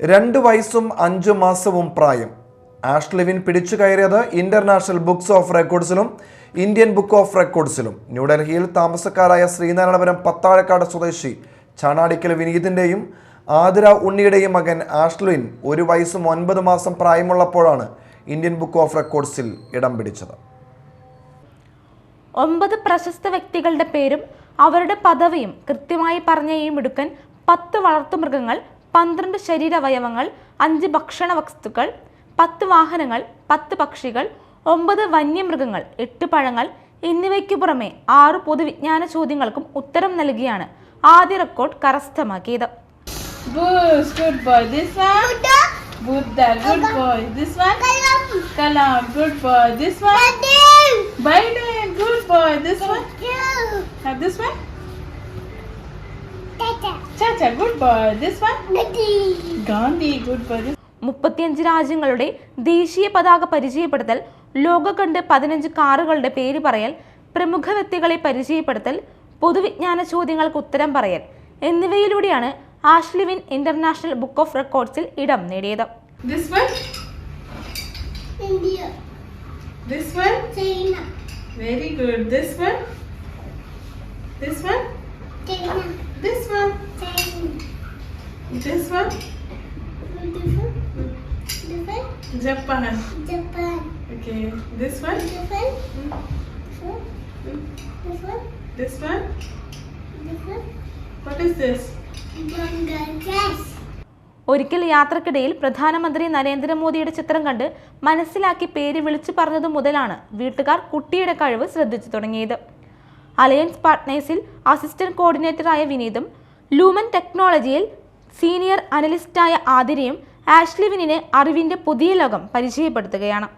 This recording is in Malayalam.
രണ്ട് വയസ്സും അഞ്ചു മാസവും പ്രായം. ആഷ്ലിവിൻ പിടിച്ചു കയറിയത് ഇന്റർനാഷണൽ ബുക്സ് ഓഫ് റെക്കോർഡ്സിലും ഇന്ത്യൻ ബുക്ക് ഓഫ് റെക്കോർഡ്സിലും. ന്യൂഡൽഹിയിൽ താമസക്കാരായ ശ്രീനാരായണപുരം പത്താഴക്കാട് സ്വദേശി ചാണാടിക്കൽ വിനീതിന്റെയും ആതിര ഉണ്ണിയുടെയും മകൻ ആഷ്ലിൻ ഒരു വയസ്സും ഒൻപത് മാസം പ്രായമുള്ളപ്പോഴാണ് ഇന്ത്യൻ ബുക്ക് ഓഫ് റെക്കോർഡ്സിൽ ഇടം പിടിച്ചത്. ഒമ്പത് പ്രശസ്ത വ്യക്തികളുടെ പേരും അവരുടെ പദവിയും കൃത്യമായി പറഞ്ഞ ഈ മിടുക്കൻ പത്ത് വളർത്തുമൃഗങ്ങൾ പന്ത്രണ്ട് ശരീരവയവങ്ങൾ അഞ്ച് ഭക്ഷണ വസ്തുക്കൾ പത്ത് വാഹനങ്ങൾ പത്ത് പക്ഷികൾ ഒമ്പത് വന്യമൃഗങ്ങൾ എട്ട് പഴങ്ങൾ എന്നിവയ്ക്കു പുറമെ ആറ് പൊതുവിജ്ഞാന ചോദ്യങ്ങൾക്കും ഉത്തരം നൽകിയാണ് ആദ്യ റെക്കോർഡ് കരസ്ഥമാക്കിയത്. This one? Buddha, good boy. This one? Kalam, good boy. This one? Biden, good boy. This one? Uh, this one? Chacha, good boy. This one? Gandhi, good boy. This മുപ്പത്തിയഞ്ച് രാജ്യങ്ങളുടെ ദേശീയ പതാക പരിചയപ്പെടുത്തൽ ലോക കണ്ട് പതിനഞ്ച് കാറുകളുടെ പേര് പറയൽ പ്രമുഖ വ്യക്തികളെ പരിചയപ്പെടുത്തൽ പൊതുവിജ്ഞാന ചോദ്യങ്ങൾക്ക് ഉത്തരം പറയൽ എന്നിവയിലൂടെയാണ് ആഷ്ലിവിൻ ഇന്റർനാഷണൽ ബുക്ക് ഓഫ് റെക്കോർഡ്സിൽ ഇടം നേടിയത് This one? India, This one? China, Very good. This one? This one? China, This. This one? Beautiful, different, Japan. Japan, Okay. This one? Mm, one? This one? This one? different, What is this? Bangladesh. ഒരിക്കൽ യാത്രക്കിടയിൽ പ്രധാനമന്ത്രി നരേന്ദ്രമോദിയുടെ ചിത്രം കണ്ട് മനസ്സിലാക്കി പേര് വിളിച്ചു പറഞ്ഞതു മുതലാണ് വീട്ടുകാർ കുട്ടിയുടെ കഴിവ് ശ്രദ്ധിച്ചു തുടങ്ങിയത് അലയൻസ് പാർട്ട്നേഴ്സിൽ അസിസ്റ്റന്റ് കോർഡിനേറ്ററായ വിനീതും ലൂമൻ ടെക്നോളജിയിൽ സീനിയർ അനലിസ്റ്റായ ആതിരയും ആഷ്ലിവിനെ അറിവിന്റെ പുതിയ ലോകം പരിചയപ്പെടുത്തുകയാണ്